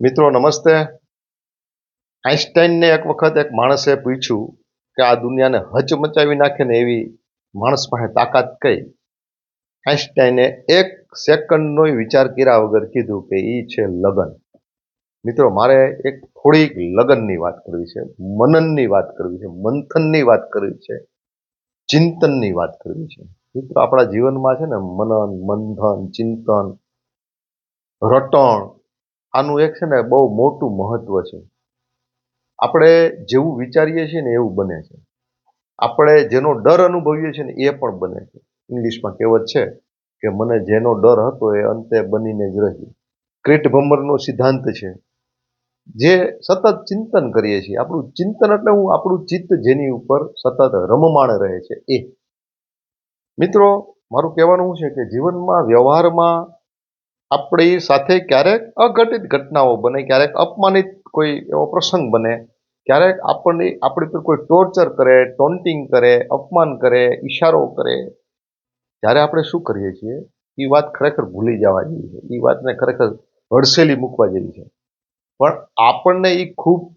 મિત્રો, નમસ્તે. આઈન્સ્ટાઈનને એક વખત એક માણસે પૂછ્યું કે આ દુનિયાને હચમચાવી નાખે ને એવી માણસ પાસે તાકાત કઈ? આઈન્સ્ટાઈને એક સેકન્ડનો વિચાર કર્યા વગર કીધું કે એ છે લગન. મિત્રો, મારે એક થોડીક લગનની વાત કરવી છે, મનનની વાત કરવી છે, મંથનની વાત કરવી છે, ચિંતનની વાત કરવી છે. મિત્રો, આપણા જીવનમાં છે ને મનન, મંથન, ચિંતન, રટણ આનું એક છે ને બહુ મોટું મહત્વ છે. આપણે જેવું વિચારીએ છીએ ને એવું બને છે. આપણે જેનો ડર અનુભવીએ છીએ ને એ પણ બને છે. ઇંગ્લિશમાં કહેવત છે કે મને જેનો ડર હતો એ અંતે બનીને જ રહી. ક્રિટ ભમરનો સિદ્ધાંત છે. જે સતત ચિંતન કરીએ છીએ. આપણું ચિંતન એટલે હું આપણું ચિત્ત જેની ઉપર સતત રમમાણ રહે છે. એ. મિત્રો, મારું કહેવાનું છે કે જીવનમાં, વ્યવહારમાં આપણી સાથે ક્યારેક અઘટિત ઘટનાઓ બને, ક્યારેક અપમાનિત કોઈ એવો પ્રસંગ બને, ક્યારેક આપણને આપણી પર કોઈ ટોર્ચર કરે ટોન્ટિંગ કરે, અપમાન કરે, ઈશારો કરે. ત્યારે આપણે શું કરીએ છીએ? એ વાત ખરેખર ભૂલી જવા જેવી છે. એ વાતને ખરેખર હડસેલી મૂકવા જેવી છે. પણ આપણને એ ખૂબ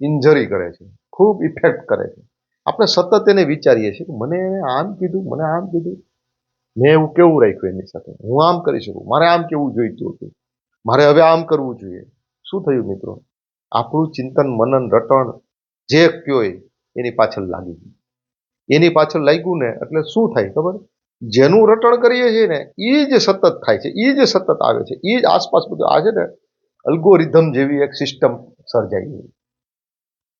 ઇન્જરી કરે છે. ખૂબ ઇફેક્ટ કરે છે. આપણે સતત એને વિચારીએ છીએ કે મને આમ કીધું, મને આમ કીધું. મેં એવું કેવું રાખ્યું એની સાથે? હું આમ કરી શકું? મારે આમ કેવું જોઈતું હતું? મારે હવે આમ કરવું જોઈએ. શું થયું મિત્રો? આપણું ચિંતન, મનન, રટણ જે કયો એની પાછળ લાગી ગયું. એની પાછળ લાગ્યું ને એટલે શું થાય ખબર? જેનું રટણ કરીએ છીએ ને એ જ સતત થાય છે એ જ સતત આવે છે એ જ આસપાસ બધું આ છે ને, અલ્ગોરિધમ જેવી એક સિસ્ટમ સર્જાઈ ગઈ.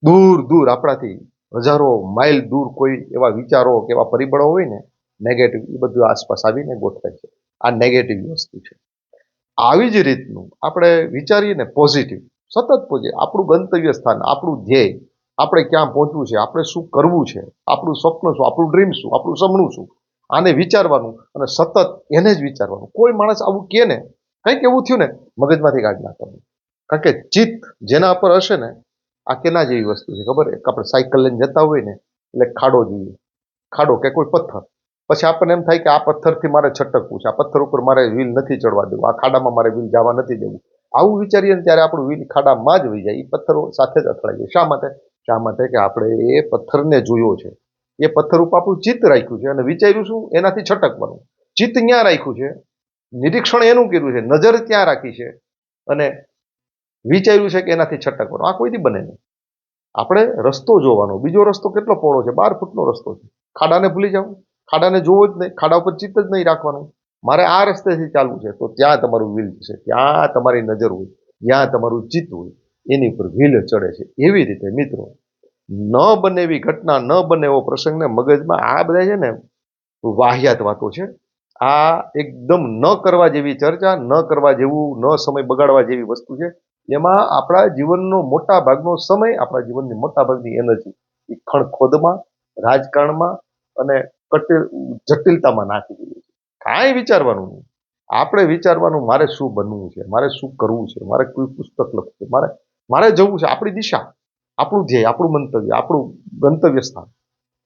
દૂર દૂર આપણાથી હજારો માઇલ દૂર કોઈ એવા વિચારો કે એવા પરિબળો હોય ને નેગેટિવ એ બધું આસપાસ આવીને ગોઠવાય છે. આ નેગેટિવ વસ્તુ છે. આવી જ રીતનું આપણે વિચારીએ ને પોઝિટિવ સતત પોઝિટિવ આપણું ગંતવ્ય સ્થાન, આપણું ધ્યેય, આપણે ક્યાં પહોંચવું છે, આપણે શું કરવું છે, આપણું સ્વપ્ન શું, આપણું ડ્રીમ શું, આપણું સપનું શું, આને વિચારવાનું અને સતત એને જ વિચારવાનું. કોઈ માણસ આવું કહે ને, કંઈક એવું થયું ને, મગજમાંથી કાઢી નાખવાનું કારણ કે ચિત્ત જેના પર હશે ને, આ કેના જેવી વસ્તુ છે ખબર આપણે સાયકલ લઈને જતા હોય ને, એટલે ખાડો જોઈએ. ખાડો કે કોઈ પથ્થર. પછી આપણને એમ થાય કે આ પથ્થરથી મારે છટકવું છે, આ પથ્થર ઉપર મારે વ્હીલ નથી ચડવા દેવું, આ ખાડામાં મારે વ્હીલ જવા નથી દેવું. આવું વિચારીએ ને ત્યારે આપણું વ્હીલ ખાડામાં જ વહી જાય, એ પથ્થરો સાથે જ અથડાઈ જાય શા માટે? શા માટે? કે આપણે એ પથ્થરને જોયો છે. એ પથ્થર ઉપર આપણું ચિત્ત રાખ્યું છે અને વિચાર્યું શું? એનાથી છટકવાનું. ચિત્ત ક્યાં રાખ્યું છે? નિરીક્ષણ એનું કર્યું છે. નજર ત્યાં રાખી છે. અને વિચાર્યું છે કે એનાથી છટકવાનું. આ કોઈથી બને નહીં. આપણે રસ્તો જોવાનો. બીજો રસ્તો કેટલો પહોળો છે? બાર ફૂટનો રસ્તો છે. ખાડાને ભૂલી જાવ ખાડાને જોવો જ નહીં, ખાડા ઉપર ચિત્ત જ નહીં રાખવાનું. મારે આ રસ્તેથી ચાલવું છે, તો ત્યાં તમારું વ્હીલ છે ત્યાં તમારી નજર હોય જ્યાં તમારું ચિત્ત હોય, એની ઉપર વ્હીલ ચડે છે. એવી રીતે મિત્રો, ન બને એવી ઘટના, ન બને એવો પ્રસંગને મગજમાં આ બધા છે ને, વાહિયાત વાતો છે, આ એકદમ ન કરવા જેવી ચર્ચા, ન કરવા જેવું, ન સમય બગાડવા જેવી વસ્તુ છે, એમાં આપણા જીવનનો મોટા ભાગનો સમય આપણા જીવનની મોટા ભાગની એનર્જી. એ ખણખોદમાં રાજકારણમાં અને કટિલ જટિલતામાં નાખી દીધું કાંઈ વિચારવાનું નહીં. આપણે વિચારવાનું મારે શું બનવું છે, મારે શું કરવું છે, મારે કોઈ પુસ્તક લખવું છે, મારે મારે જવું છે, આપણી દિશા, આપણું ધ્યેય, આપણું મંતવ્ય, આપણું ગંતવ્ય સ્થાન.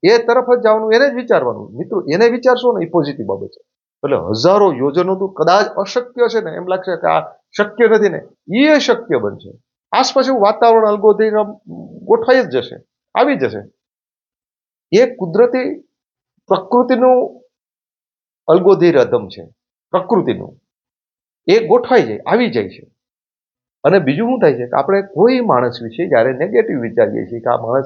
એ તરફ જ જવાનું, એને જ વિચારવાનું. મિત્રો, એને વિચારશો ને એ પોઝિટિવ બાબત છે. એટલે હજારો યોજનો તો કદાચ અશક્ય છે ને, એમ લાગશે કે આ શક્ય નથી ને એ શક્ય બનશે. આસપાસ એવું વાતાવરણ અલગોધીરમ ગોઠવાઈ જ જશે, આવી જશે. એ કુદરતી પ્રકૃતિનું અલગોધી રધમ છે. પ્રકૃતિનું. એ ગોઠવાઈ જાય, આવી જાય છે. અને બીજું શું થાય છે કે આપણે કોઈ માણસ વિશે જ્યારે નેગેટિવ વિચારીએ છીએ કે આ માણસ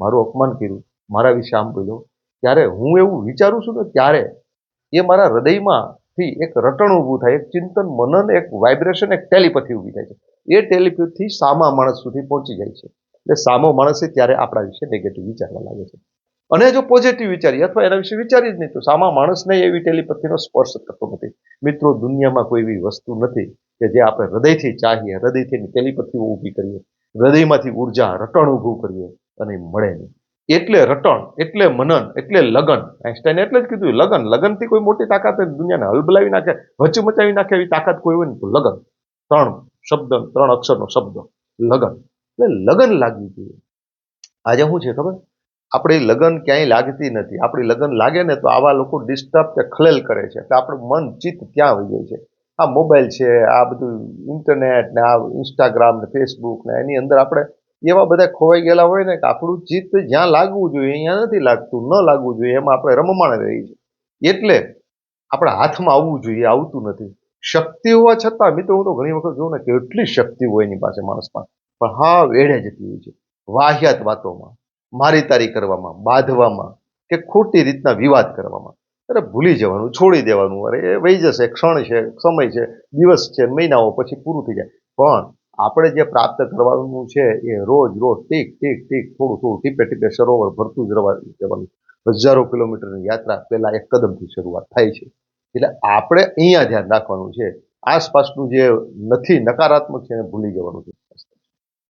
મારું અપમાન કર્યું, મારા વિશે આમ બોલ્યો, ત્યારે હું એવું વિચારું છું ને ત્યારે એ મારા હૃદયમાંથી એક રટણ ઊભું થાય, એક ચિંતન, મનન, એક વાઇબ્રેશન એક ટેલિપથી ઊભી થાય છે. એ ટેલિપથી સામા માણસ સુધી પહોંચી જાય છે. એટલે સામો માણસે ત્યારે આપણા વિશે નેગેટિવ વિચારવા લાગે છે. અને જો પોઝિટિવ વિચારીએ અથવા એના વિશે વિચારી જ નહીં, તો સામા માણસને એવી ટેલિપથીનો સ્પર્શ થતો નથી. મિત્રો, દુનિયામાં કોઈ એવી વસ્તુ નથી કે જે આપણે હૃદયથી ચાહીએ, હૃદયથી ટેલિપથીઓ ઊભી કરીએ, હૃદયમાંથી ઊર્જા, રટણ ઊભું કરીએ અને મળે નહીં. એટલે રટણ, એટલે મનન, એટલે લગન. આઈન્સ્ટાઈને એટલે જ કીધું, લગન, લગનથી કોઈ મોટી તાકાત દુનિયાને હલબલાવી નાખે હચમચાવી નાખે એવી તાકાત કોઈ હોય ને તો લગન. ત્રણ શબ્દ, ત્રણ અક્ષરનો શબ્દ, લગન. એટલે લગન લાગવી જોઈએ. આજે શું છે ખબર? આપણી લગન ક્યાંય લાગતી નથી. આપણી લગન લાગે ને તો આવા લોકો ડિસ્ટર્બ કે ખલેલ કરે છે. એટલે આપણું મન ચિત્ત ક્યાં વહી જાય છે? આ મોબાઈલ છે, આ બધું ઇન્ટરનેટ ને, આ ઇન્સ્ટાગ્રામ ને ફેસબુક ને, એની અંદર આપણે એવા બધા ખોવાઈ ગયેલા હોય ને કે આપણું ચિત્ત જ્યાં લાગવું જોઈએ, અહીંયા નથી લાગતું, ન લાગવું જોઈએ, એમાં આપણે રમમાણ રહી છે એટલે આપણા હાથમાં આવવું જોઈએ, આવતું નથી. શક્તિ હોવા છતાં, મિત્રો, હું તો ઘણી વખત જોઉં ને, કેટલી શક્તિ હોય એની પાસે માણસમાં. પણ હા, વેડે જતી હોય છે. વાહિયાત વાતોમાં. મારી તારી કરવામાં, બાંધવામાં કે ખોટી રીતના વિવાદ કરવામાં. અરે ભૂલી જવાનું, છોડી દેવાનું. અરે એ વહી જશે, ક્ષણ છે, સમય છે, દિવસ છે, મહિનાઓ પછી પૂરું થઈ જાય. પણ આપણે જે પ્રાપ્ત કરવાનું છે એ રોજ રોજ ટીક ટીક ટીક થોડું થોડું ટીપે ટીપે સરોવર ભરતું જ રવા જવાનું. હજારો કિલોમીટરની યાત્રા પહેલાં એક કદમથી શરૂઆત થાય છે. એટલે આપણે અહીંયા ધ્યાન રાખવાનું છે. આસપાસનું જે નથી, નકારાત્મક છે, એને ભૂલી જવાનું છે.